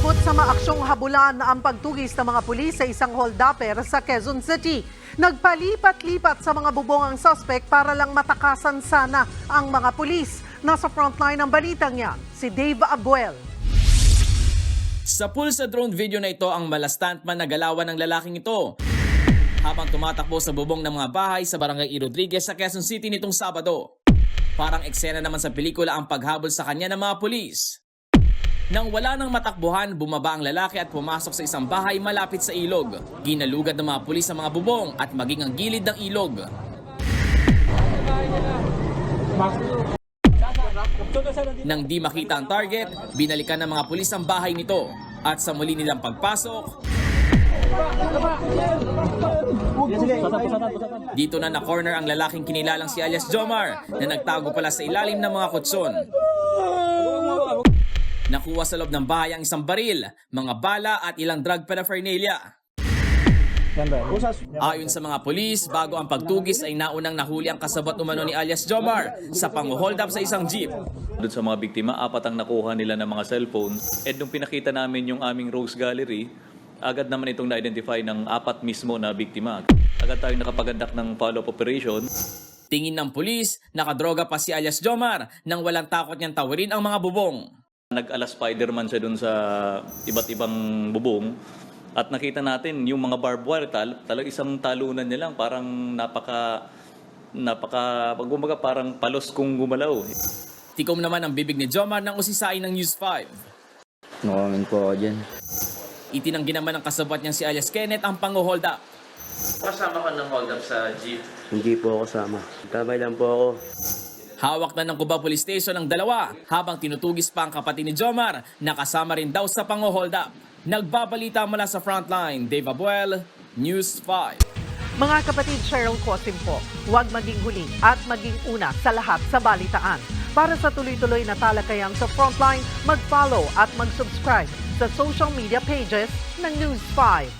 Umabot sa maaksyong habulan ang pagtugis ng mga pulis sa isang holdupper sa Quezon City. Nagpalipat-lipat sa mga bubong ang suspect para lang matakasan sana ang mga pulis. Nasa frontline ng balitang yan, si Dave Abuel. Sa pool sa drone video na ito ang malastantman na galawan ng lalaking ito. Habang tumatakbo sa bubong ng mga bahay sa Barangay E. Rodriguez sa Quezon City nitong Sabado. Parang eksena naman sa pelikula ang paghabol sa kanya ng mga pulis. Nang wala nang matakbuhan, bumaba ang lalaki at pumasok sa isang bahay malapit sa ilog. Ginalugad ng mga pulis ang mga bubong at maging ang gilid ng ilog. Nang di makita ang target, binalikan ng mga pulis ang bahay nito. At sa muli nilang pagpasok, dito na na-corner ang lalaking kinilalang si alias Jomar na nagtago pala sa ilalim ng mga kutson. Nakuha sa loob ng bahay ang isang baril, mga bala at ilang drug paraphernalia. Ayon sa mga pulis, bago ang pagtugis ay naunang nahuli ang kasabot umano ni alias Jomar sa pang-hold up sa isang jeep. Doon sa mga biktima, apat ang nakuha nila ng mga cellphone. And nung pinakita namin yung aming Rose Gallery, agad naman itong na-identify ng apat mismo na biktima. Agad tayong nakapagandak ng follow-up operation. Tingin ng pulis, nakadroga pa si alias Jomar nang walang takot niyang tawirin ang mga bubong. Nag-ala Spider-Man siya doon sa iba't ibang bubong. At nakita natin yung mga barbed wire, tal talagang isang talunan niya lang. Parang napaka, napaka, pag gumaga, parang palos kung gumalaw. Tikom naman ang bibig ni Jomar ng usisain ng News 5. No-comment po ako dyan. Itinanggi naman ng kasabot niyang si alias Kenneth ang pang-hold up. Kasama ka ng hold up sa jeep. Hindi po ako sama. Kamay lang po ako. Hawak na ng Cubao Police Station ang dalawa habang tinutugis pa ang kapatid ni Jomar na kasama rin daw sa pang-hold up. Nagbabalita mula sa frontline, Dave Abuel, News 5. Mga kapatid Cheryl Cosim po, huwag maging huli at maging una sa lahat sa balitaan. Para sa tuloy-tuloy na talakayan sa Frontline, mag-follow at mag-subscribe sa social media pages ng News 5.